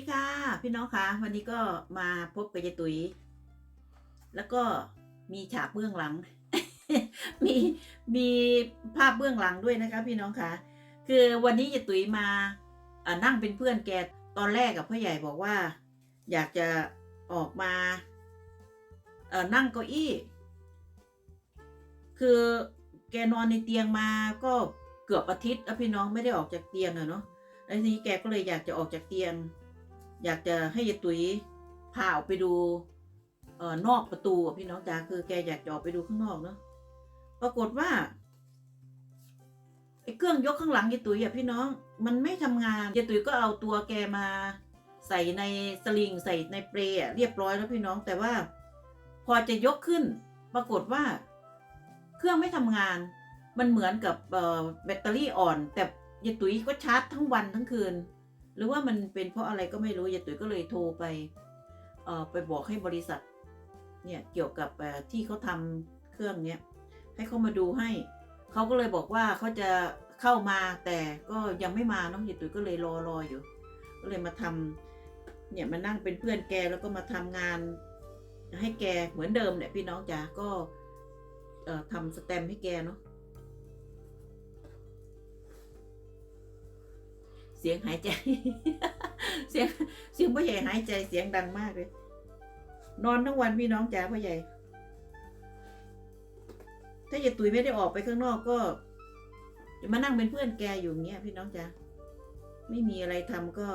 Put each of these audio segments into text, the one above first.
ดีค่ะ พี่น้องคะวันนี้ก็มาพบกับยายตุ๋ยแล้วก็มีฉากเบื้องหลัง มีมีภาพเบื้องหลังด้วยนะคะ พี่น้องคะคือวันนี้ยายตุ๋ยมาอ่านั่งเป็นเพื่อนแกตอนแรกกับพ่อใหญ่บอกว่า อยากจะออกมาเอ่อนั่งเก้าอี้ คือแกนอนในเตียงมาก็เกือบอาทิตย์แล้วพี่น้องไม่ได้ออกจากเตียงอะเนาะแล้วทีนี้แกก็เลยอยากจะออกจากเตียง อยากจะให้ยายตุ๋ยพาออกไปดูเอ่อนอกประตูพี่น้องจ๋าคือแกอยากจะออกไปดูข้างนอกเนาะปรากฏว่าไอ้เครื่องยกข้างหลังยายตุ๋ยอะพี่น้อง มันไม่ทำงานยายตุ๋ยก็เอาตัวแกมาใส่ในสลิงใส่ในเปรย์อเรียบร้อยแล้วพี่น้องแต่ว่า พอจะยกขึ้น ปรากฏว่า เครื่องไม่ทำงาน มันเหมือนกับแบตเตอรี่อ่อน แต่ยายตุ๋ยก็ชาร์จทั้งวันทั้งคืน รือว่ามันเป็นเพราะอะไรก็ไม่รู้ยายตุ๋ยก็เลยโทรไปเอ่อไปบอกให้บริษัทเนี่ยเกี่ยวกับที่เขาทำเครื่องเนี้ยให้เขามาดูให้เขาก็เลยบอกว่าเขาจะเข้ามาแต่ก็ยังไม่มาเนาะยายตุ๋ยก็เลยรอรออยู่ ก็เลยมาทำเนี่ยมานั่งเป็นเพื่อนแกแล้วก็มาทำงาน ให้แกเหมือนเดิมเนี่ยพี่น้องจ๋าก็เอ่อทำสแตมให้แกเนาะ เสียงหายใจ เสียงเสียงพ่อใหญ่หายใจเสียงดังมากเลย นอนทั้งวันพี่น้องจ๋าพ่อใหญ่ ถ้ายายตุ๋ยไม่ได้ออกไปข้างนอกก็จะมานั่งเป็นเพื่อนแกอยู่เงี้ยพี่น้องจ๋าไม่มีอะไรทำก็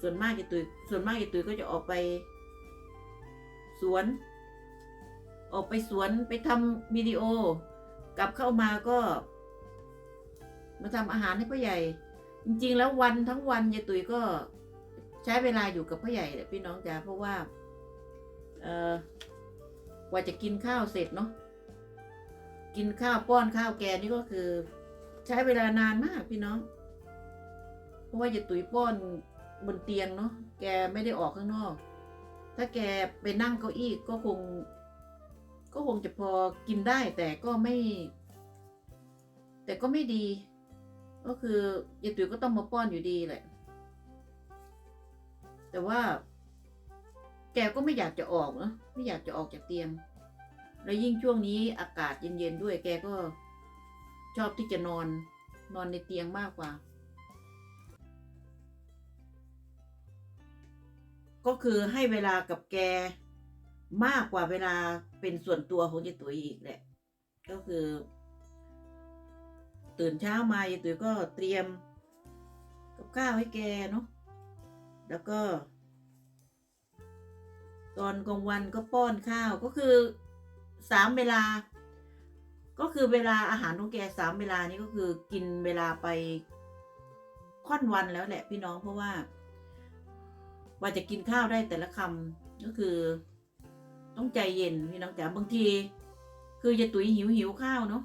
ส่วนมากยายตุ๋ยส่วนมากยายตุ๋ยก็จะออกไป สวน ออกไปสวนไปทำวิดีโอกลับเข้ามาก็ มาทำอาหารให้พ่อใหญ่ จริง ๆ แล้ววันทั้งวันยายตุ๋ยก็ใช้เวลาอยู่กับพ่อใหญ่พี่น้องจ๋าเพราะว่าเออกว่าจะกินข้าวเสร็จเนาะกินข้าวป้อนข้าวแกนี่ก็คือ ใช้เวลานานมากพี่น้อง เพราะว่ายายตุ๋ยป้อนบนเตียงเนาะแกไม่ได้ออกข้างนอก ถ้าแกไปนั่งเก้าอี้ก็คง ก็คงจะพอกินได้แต่ก็ไม่ แต่ก็ไม่ดี ก็คือยายตุ๋ยก็ต้องมาป้อนอยู่ดีแหละ แต่ว่า แกก็ไม่อยากจะออกนะไม่อยากจะออกจากเตียง แล้วยิ่งช่วงนี้อากาศเย็นๆด้วย แกก็ชอบที่จะนอน นอนในเตียงมากกว่า ก็คือให้เวลากับแกมากกว่าเวลาเป็นส่วนตัวของยายตุ๋ยอีกแหละ ก็คือ ตื่นเช้ามายายตุ๋ยก็เตรียมกับข้าวให้แกเนาะแล้วก็ ตอนกลางวันก็ป้อนข้าวก็คือสามเวลา ก็คือเวลาอาหารของแกสามเวลานี้ก็คือกินเวลาไปค่อนวันแล้วแหละพี่น้องเพราะว่าว่าจะกินข้าวได้แต่ละคำก็คือ ต้องใจเย็นพี่น้องจ๋าบางที คือยายตุ๋ยหิวหิวข้าวเนาะ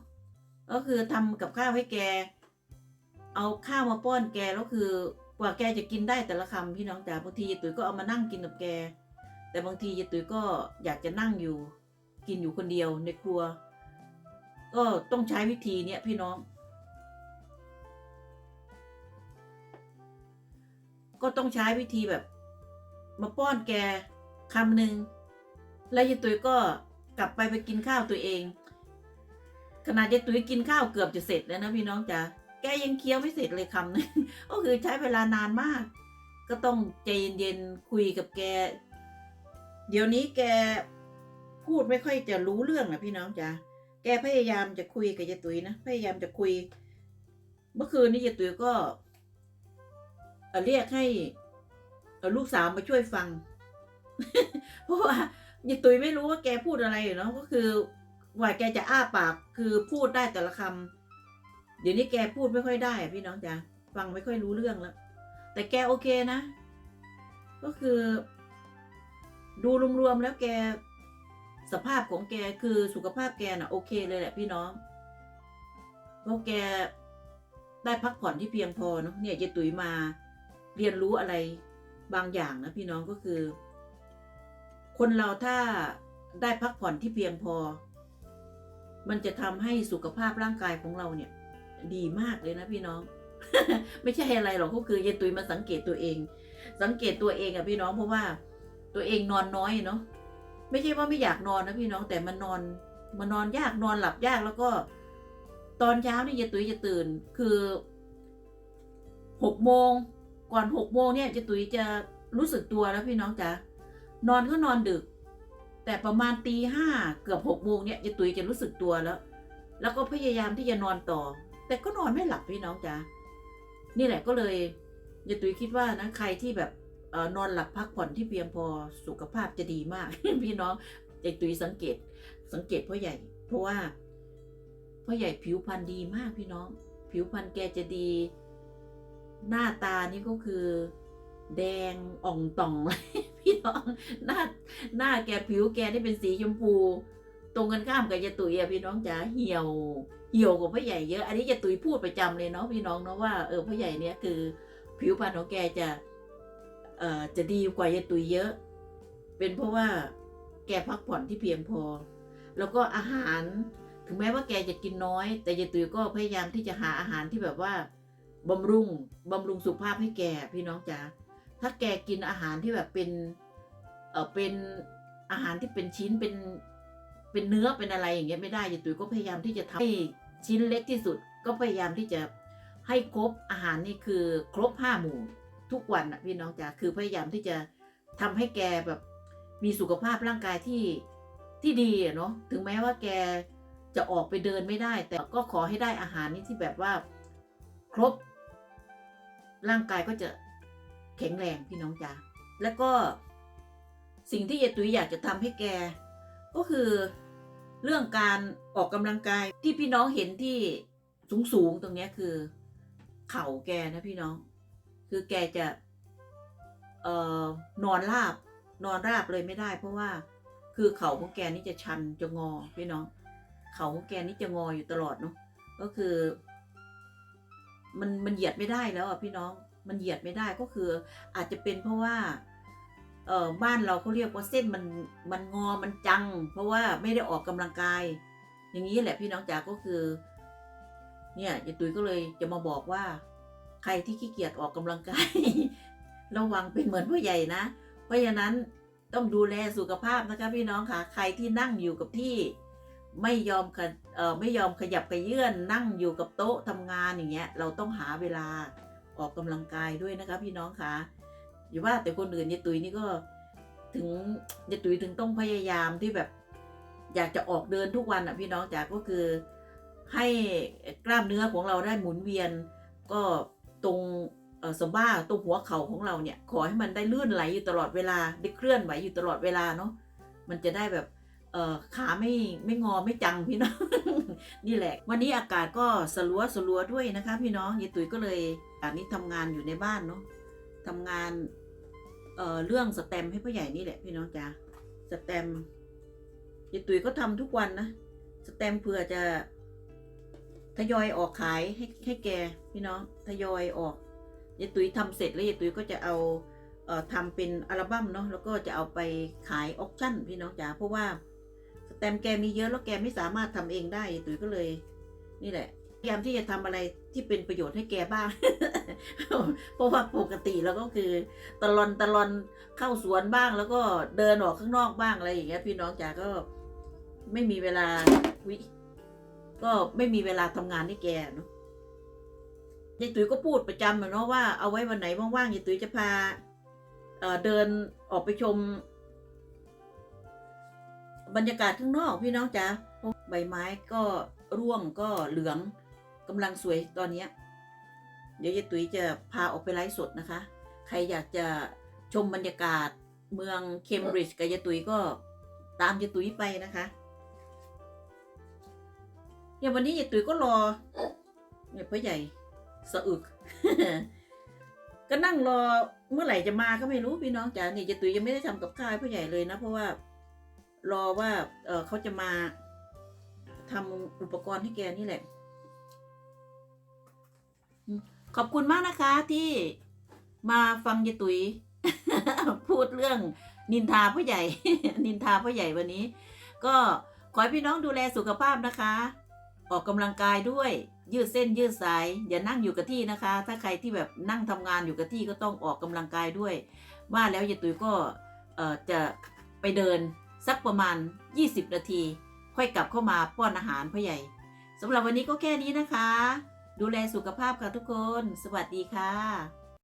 ก็คือทำกับข้าวให้แก เอาข้าวมาป้อนแกแล้วคือกว่าแกจะกินได้แต่ละคำพี่น้องจ๋าบางทียายตุ๋ยก็เอามานั่งกินกับแก แต่บางทียายตุ๋ยก็อยากจะนั่งอยู่ กินอยู่คนเดียวในครัว ก็ต้องใช้วิธีเนี้ยพี่น้อง ก็ต้องใช้วิธีแบบ มาป้อนแกคำหนึ่งแล้วยายตุ๋ยก็กลับไปไปกินข้าวตัวเอง ขนาดยายตุ๋ยกินข้าวเกือบจะเสร็จแล้วนะพี่น้องจ๋าแกยังเคี้ยวไม่เสร็จเลยคำนึงก็คือใช้เวลานานมาก ก็ต้องใจเย็นๆคุยกับแก เดี๋ยวนี้แกพูดไม่ค่อยจะรู้เรื่องนะพี่น้องจ๋าแกพยายามจะคุยกับยายตุ๋ยนะพยายามจะคุย เมื่อคืนนี้ยายตุ๋ยก็เรียกให้ลูกสาวมาช่วยฟัง เพราะว่ายายตุ๋ยไม่รู้ว่าแกพูดอะไรอยู่เนาะก็คือ ว่าแกจะอ้าปากคือพูดได้แต่ละคำเดี๋ยวนี้แกพูดไม่ค่อยได้พี่น้องจ๋าฟังไม่ค่อยรู้เรื่องแล้ว แต่แกโอเคนะ ก็คือ ดูรวมๆแล้วแกสภาพของแกคือสุขภาพแกน่ะ โอเคเลยแหละพี่น้องเพราะแกได้พักผ่อนที่เพียงพอเนาะเนี่ยยายตุ๋ยมาเรียนรู้อะไรบางอย่างนะพี่น้องก็คือ คนเราถ้าได้พักผ่อนที่เพียงพอ มันจะทำให้สุขภาพร่างกายของเราเนี่ย ดีมากเลยนะพี่น้อง ไม่ใช่อะไรหรอกก็คือยายตุยมาสังเกตตัวเอง สังเกตตัวเองอะพี่น้องเพราะว่าตัวเองนอนน้อยเนาะไม่ใช่ว่าไม่อยากนอนนะพี่น้องแต่มันนอนมันนอนยากนอนหลับยากแล้วก็ ตอนเช้านี่ยายตุยจะตื่น คือหกโมงก่อนหกโมงเนี่ยยายตุยจะรู้สึกตัวแล้วพี่น้องจ๋านอนก็นอนดึก แต่ประมาณตีห้าเกือบหกโมงเนี่ยยายตุยจะรู้สึกตัวแล้ว แล้วก็พยายามที่จะนอนต่อ แต่ก็นอนไม่หลับพี่น้องจ๋านี่แหละก็เลยยายตุยคิดว่านะใครที่แบบอนอนหลับพักผ่อนที่เพียงพอสุขภาพจะดีมาก พี่น้องยายตุยสังเกต สังเกตพ่อใหญ่ เพราะว่าพ่อใหญ่ผิวพรรณดีมากพี่น้อง ผิวพรรณแกจะดี หน้าตานี่ก็คือ แดงอ่องต่องเลยพี่น้องหน้าหน้าแกผิวแกที่เป็นสีชมพู ตรงกันข้ามกับยายตุ๋ยอะพี่น้องจ๋าเหี่ยวเหี่ยวกว่าพ่อใหญ่เยอะอันนี้ยายตุยพูดประจำเลยเนาะพี่น้องเนาะว่าเออพ่อใหญ่เนี่ยคือ ผิวพรรณของแกจะเอ่อจะดีกว่ายายตุยเยอะ เป็นเพราะว่าแกพักผ่อนที่เพียงพอ แล้วก็อาหารถึงแม้ว่าแกจะกินน้อย แต่ยายตุ๋ยก็พยายามที่จะหาอาหารที่แบบว่าบำรุงบำรุงสุขภาพให้แกพี่น้องจ๋า ถ้าแกกินอาหารที่แบบเป็นเออเป็นอาหารที่เป็นชิ้นเป็นเป็นเนื้อเป็นอะไรอย่างเงี้ยไม่ได้ยายตุ๋ยก็พยายามที่จะทำให้ชิ้นเล็กที่สุด ก็พยายามที่จะให้ครบอาหารนี่คือครบห้าหมู่ทุกวันอะพี่น้องจ๋าคือพยายามที่จะทำให้แกแบบมีสุขภาพร่างกายที่ที่ดีอะเนาะถึงแม้ว่าแกจะออกไปเดินไม่ได้ แต่ก็ขอให้ได้อาหารนี่ที่แบบว่า ครบ ร่างกายก็จะ แข็งแรงพี่น้องจ๋าแล้วก็สิ่งที่ยายตุยอยากจะทำให้แก ก็คือเรื่องการออกกำลังกายที่พี่น้องเห็นที่สูงสูงๆตรงเนี้ยคือ เข่าแกนะพี่น้อง คือแกจะเอ่อนอนราบ นอนราบเลยไม่ได้ เพราะว่าคือเข่าของแกนี่จะชันจะงอพี่น้อง เข่าของแกนี่จะงออยู่ตลอดเนาะก็คือ มันมันเหยียดไม่ได้แล้วอะพี่น้อง มันเหยียดไม่ได้ก็คืออาจจะเป็นเพราะว่าเออบ้านเราเขาเรียกว่าเส้นมันมันงอมันจัง เพราะว่าไม่ได้ออกกำลังกาย อย่างนี้แหละพี่น้องจ๋าก็คือ เนี่ยยายตุ้ยก็เลยจะมาบอกว่า ใครที่ขี้เกียจออกกำลังกาย ระวังเป็นเหมือนผู้ใหญ่นะ เพราะฉะนั้นต้องดูแลสุขภาพนะคะพี่น้องค่ะ ใครที่นั่งอยู่กับที่ ไม่ยอมขยเออไม่ยอมขยับขยื่นนั่งอยู่กับโต๊ะทำงานอย่างเงี้ยเราต้องหาเวลา ออกกำลังกายด้วยนะคะ พี่น้องคะอย่าว่าแต่คนอื่นยายตุยนี่ก็ถึงยายตุยถึงต้องพยายามที่แบบ อยากจะออกเดินทุกวันอะพี่น้องจ๋าก็คือ ให้กล้ามเนื้อของเราได้หมุนเวียน ก็ตรงสะบ้าตรงหัวเข่าของเราเนี่ย ขอให้มันได้ลื่นไหลอยู่ตลอดเวลาได้เคลื่อนไหวอยู่ตลอดเวลาเนาะมันจะได้แบบเออขาไม่ไม่งอไม่จังพี่น้อง นี่แหละ วันนี้อากาศก็สลัวสลัวด้วยนะคะ พี่น้องยายตุ๋ยก็เลยอันนี้ทำงานอยู่ในบ้านเนาะทำงานเอ่อเรื่องสแตมให้พ่อใหญ่นี่แหละพี่น้องจ๋าสแตมยายตุ๋ยก็ทำทุกวันนะสแตมเพื่อจะทยอยออกขายให้ให้แกพี่น้องทยอยออกยายตุ๋ยทำเสร็จแล้วยายตุ๋ยก็จะเอาเอ่อทำเป็นอัลบั้มเนาะแล้วก็จะเอาไปขายออคชั่นพี่น้องจ๋าเพราะว่า แตมแกมีเยอะแล้วแกไม่สามารถทำเองได้ตุ๋ยก็เลย นี่แหละ พยายามที่จะทำอะไรที่เป็นประโยชน์ให้แกบ้าง เพราะว่าปกติแล้วก็คือ ตลอนตลอนเข้าสวนบ้างแล้วก็เดินออกข้างนอกบ้างอะไรอย่างเงี้ย พี่น้องจ๋าก็ไม่มีเวลาวิก็ไม่มีเวลาทำงานให้แกเนาะยายตุ๋ยก็พูดประจำเนาะว่าเอาไว้วันไหนว่างๆยายตุ๋ยจะพาเอ่อเดินออกไปชม บรรยากาศข้างนอกพี่น้องจ๋าใบไม้ก็ร่วงก็เหลืองกำลังสวยตอนเนี้ เดี๋ยวยายตุ๋ยจะพาออกไปไลฟ์สดนะคะ ใครอยากจะชมบรรยากาศเมืองเคมบริดจ์กับยายตุ๋ยก็ตามยายตุ๋ยไปนะคะอย่างวันนี้ยายตุ๋ยก็รอเนี่ยพ่อใหญ่สะอึก ก็นั่งรอเมื่อไหร่จะมาก็ไม่รู้พี่น้องจ๋าเนี่ยยายตุ๋ยยังไม่ได้ทำกับข้าวพ่อใหญ่เลยนะเพราะว่า รอว่าเออเขาจะมาทำอุปกรณ์ให้แกนี่แหละ ขอบคุณมากนะคะที่มาฟังยตุ๋ยพูดเรื่องนินทาผู้ใหญ่ นินทาผู้ใหญ่วันนี้ ก็ขอให้พี่น้องดูแลสุขภาพนะคะ ออกกำลังกายด้วย ยืดเส้นยืดสาย อย่านั่งอยู่กับที่นะคะ ถ้าใครที่แบบนั่งทำงานอยู่กับที่ก็ต้องออกกำลังกายด้วย ว่าแล้วยตุ๋ยก็จะไปเดิน สักประมาณ 20 นาที ค่อยกลับเข้ามาป้อนอาหารพ่อใหญ่สำหรับวันนี้ก็แค่นี้นะคะ ดูแลสุขภาพค่ะทุกคน สวัสดีค่ะ